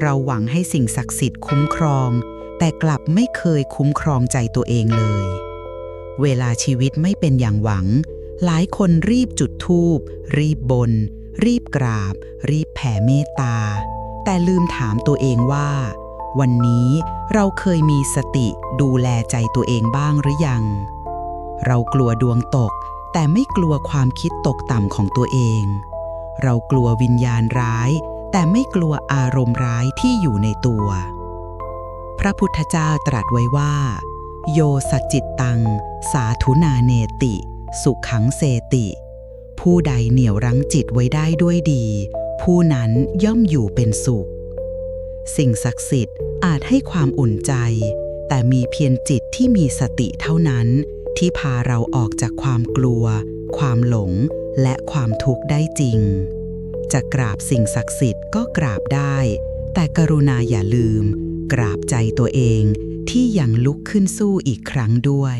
เราหวังให้สิ่งศักดิ์สิทธิ์คุ้มครอง แต่กลับไม่เคยคุ้มครองใจตัวเองเลย เวลาชีวิตไม่เป็นอย่างหวัง หลายคนรีบจุดธูป รีบบน รีบกราบ รีบแผ่เมตตา แต่ลืมถามตัวเองว่า วันนี้เราเคยมีสติดูแลใจตัวเองบ้างหรือยัง เรากลัวดวงตก แต่ไม่กลัวความคิดตกต่ำของตัวเอง เรากลัววิญญาณร้าย แต่ไม่กลัวอารมณ์ร้ายที่อยู่ในตัว พระพุทธเจ้าตรัสไว้ว่า โยสจจิตตัง สาธุนาเนติ สุขังเสติ ผู้ใดเหนี่ยวรั้งจิตไว้ได้ด้วยดี ผู้นั้นย่อมอยู่เป็นสุข สิ่งศักดิ์สิทธิ์อาจให้ความอุ่นใจ แต่มีเพียงจิตที่มีสติเท่านั้น ที่พาเราออกจากความกลัว ความหลง และความทุกข์ได้จริง จะกราบสิ่งศักดิ์สิทธิ์ก็กราบได้ แต่กรุณาอย่าลืม กราบใจตัวเองที่ยังลุกขึ้นสู้อีกครั้งด้วย